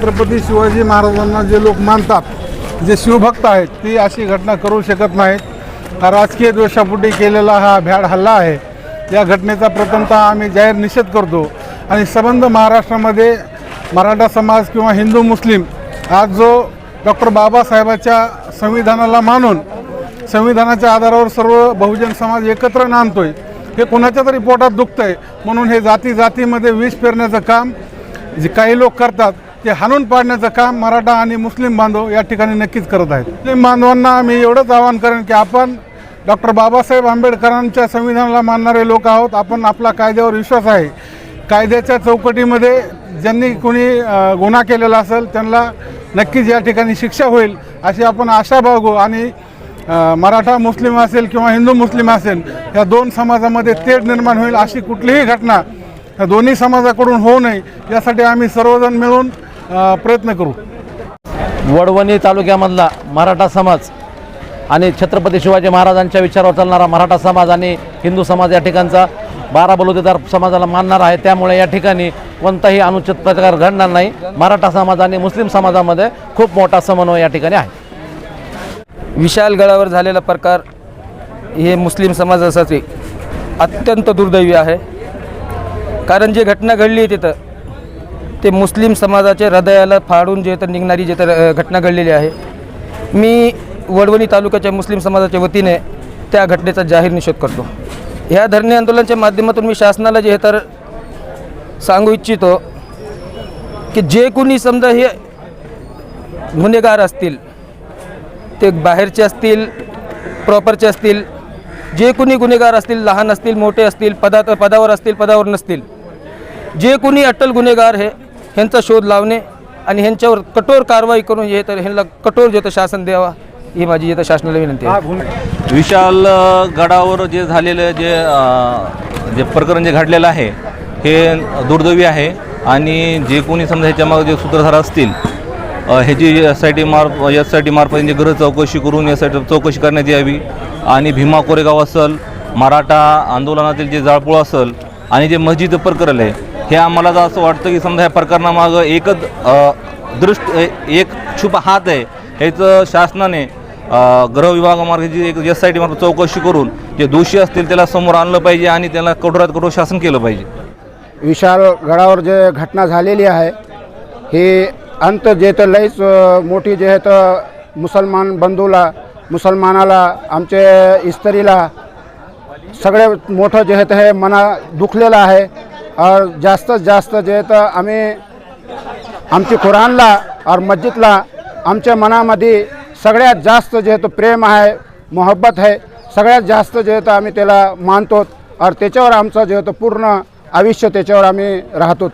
छत्रपती शिवाजी महाराजांना जे लोक मानतात जे शिवभक्त आहेत ती अशी घटना करू शकत नाहीत. हा राजकीय द्वेषापोटी केलेला हा भ्याड हल्ला आहे. या घटनेचा प्रथमतः आम्ही जाहीर निषेध करतो आणि संबंध महाराष्ट्रामध्ये मराठा समाज किंवा हिंदू मुस्लिम आज जो डॉक्टर बाबासाहेबाच्या संविधानाला मानून संविधानाच्या आधारावर सर्व बहुजन समाज एकत्र आहे हे कोणाच्या तरी पोटात दुखतं आहे म्हणून हे जाती जातीमध्ये विष पेरण्याचं काम जे काही लोक करतात ते हाणून पाडण्याचं काम मराठा आणि मुस्लिम बांधव या ठिकाणी नक्कीच करत आहेत. मुस्लिम बांधवांना आम्ही एवढंच आवाहन करेन की आपण डॉक्टर बाबासाहेब आंबेडकरांच्या संविधानाला मानणारे लोक आहोत. आपण आपला कायद्यावर विश्वास आहे. कायद्याच्या चौकटीमध्ये ज्यांनी कोणी गुन्हा केलेला असेल त्यांना नक्कीच या ठिकाणी शिक्षा होईल अशी आपण आशा बाळगू. आणि मराठा मुस्लिम असेल किंवा हिंदू मुस्लिम असेल या दोन समाजामध्ये तेढ निर्माण होईल अशी कुठलीही घटना या दोन्ही समाजाकडून होऊ नये. यासाठी आम्ही सर्वजण मिळून प्रयत्न करू. वडवणी तालुक्यामधला मराठा समाज आणि छत्रपती शिवाजी महाराजांच्या विचारावर चालणारा मराठा समाज आणि हिंदू समाज या ठिकाणचा बारा बलुतेदार समाजाला मानणार आहे. त्यामुळे या ठिकाणी कोणताही अनुचित प्रकार घडणार नाही. मराठा समाज आणि मुस्लिम समाजामध्ये खूप मोठा समन्वय या ठिकाणी आहे. विशाल गडावर झालेला प्रकार हे मुस्लिम समाजासाठी अत्यंत दुर्दैवी आहे. कारण जी घटना घडली आहे तिथं ते मुस्लिम समाजाच्या हृदयाला फाडून जे तर निघणारी जे तर घटना घडलेली आहे. मी वडवणी तालुक्याच्या मुस्लिम समाजाच्या वतीने त्या घटनेचा जाहीर निषेध करतो. ह्या धरणे आंदोलनाच्या माध्यमातून मी शासनाला जे हे तर सांगू इच्छितो की जे कोणी समजा हे गुन्हेगार असतील ते बाहेरचे असतील प्रॉपरचे असतील जे कोणी गुन्हेगार असतील लहान असतील मोठे असतील पदा पदावर असतील पदावर नसतील जे कोणी अट्टल गुन्हेगार हे ह्यांचा शोध लावणे आणि ह्यांच्यावर कठोर कारवाई करून हे तर ह्यांना कठोर जे शासन द्यावा ही माझी येतं शासनाला विनंती आहे. विशाल गडावर जे झालेलं जे जे प्रकरण जे घडलेलं आहे हे दुर्दैवी आहे आणि जे कोणी समजा ह्याच्यामागे जे सूत्रधार असतील ह्याची एस आय टी मार्फ एस आय टी मार्फत जे गरज चौकशी करून एस आय टी चौकशी करण्यात यावी आणि भीमा कोरेगाव असेल मराठा आंदोलनातील जे जाळपोळ असेल आणि जे मस्जिद प्रकरण आहे हे आम्हाला जर असं वाटतं की समजा ह्या प्रकरणामागं एकच दृष्ट एक छुपा हात आहे ह्याचं शासनाने अ, गृह विभागामार्फत एक एस आय टीमार्फत चौकशी करून जे दोषी असतील त्याला समोर आणलं पाहिजे आणि त्याला कठोरात कठोर शासन केलं पाहिजे. विशाल गडावर जे घटना झालेली आहे ही अंत जे तर लईच अ, मोठी जे आहे तर मुसलमान बंधूला मुसलमानाला आमचे इस्त्रीला सगळे मोठं जे आहे तर हे मना दुखलेलं आहे. जास्तीत जास्त जे तर आम्ही आमची कुरानला और मस्जिदला आमच्या मनामध्ये सगळ्यात जास्त जे तो प्रेम आहे मोहब्बत आहे सगळ्यात जास्त जे तर आम्ही त्याला मानतो और त्याच्यावर आमचं जे आहे तो पूर्ण आयुष्य त्याच्यावर आम्ही राहतो.